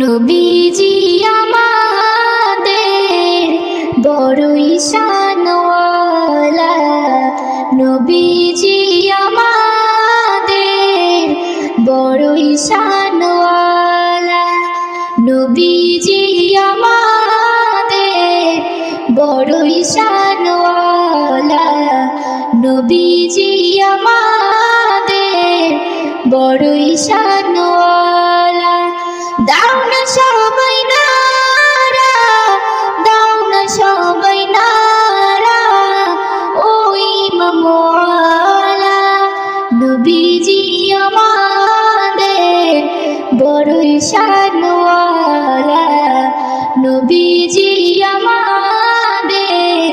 নবীজি আমাদের বড়ই শানওয়ালা। নবীজি আমাদের বড়ই শানওয়ালা। শানওয়ালা নবীজি আমাদের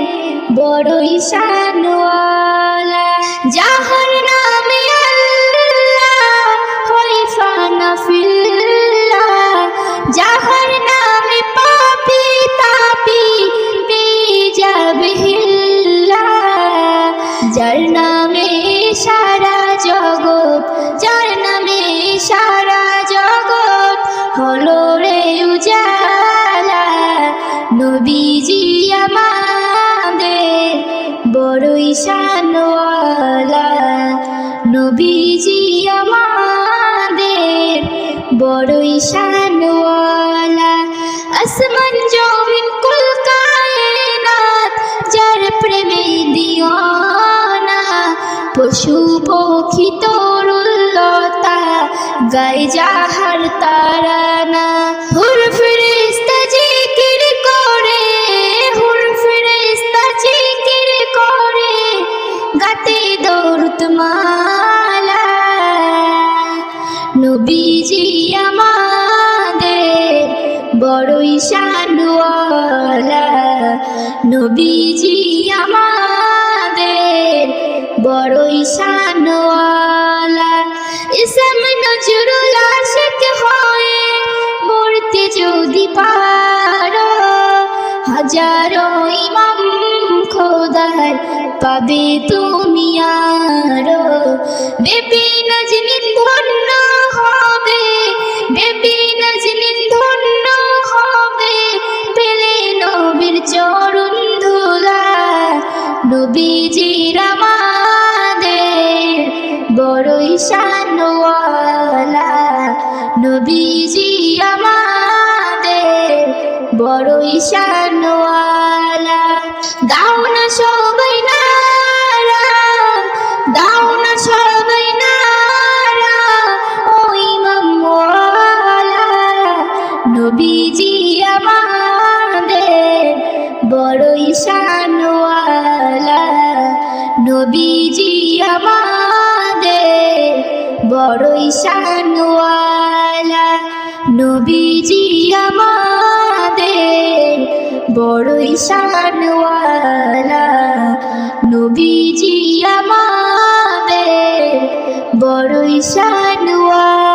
বড়ই শানওয়ালা যাহার নামে আল্লাহ হয় ফানা ফিল্লাহ যাহার নামে পাপি তাপি পেয়ে যাবে হিল্লা। হলো উজালা। নবীজি আমাদের বড়ই শানওয়ালা। নবীজি আমাদের বড়ই শানওয়ালা। আসমান জমিন কুল কায়নাত, যার প্রেমে দিওয়ানা। পশু পক্ষী তরুলতা গায়ে যাহার তারানা হুর ফিরিস্তা জিকির করে, হুর ফিরিস্তা জিকির করে, গাতে দৌড়ত মালা। নবীজি আমাদের বড়ই শানওয়ালা। নবীজি হাজারো ইমাম খোদার, পাবে তুমি আরও। বেবি নজনিন ধন্য হবে, বেবি নজনিন ধন্য হবে, পেলে নবীর চরণ ধুলা। নবীজির আমাদের বড়ই শানওয়ালা। নবীজি আমাদের বড়ই শানওয়ালা আমাদের বড়ই শানওয়ালা নবীজি আমাদের বড়ই শানওয়ালা নবীজি আমাদের বড়ই শানওয়ালা নবীজি আমাদের বড়ই শানওয়ালা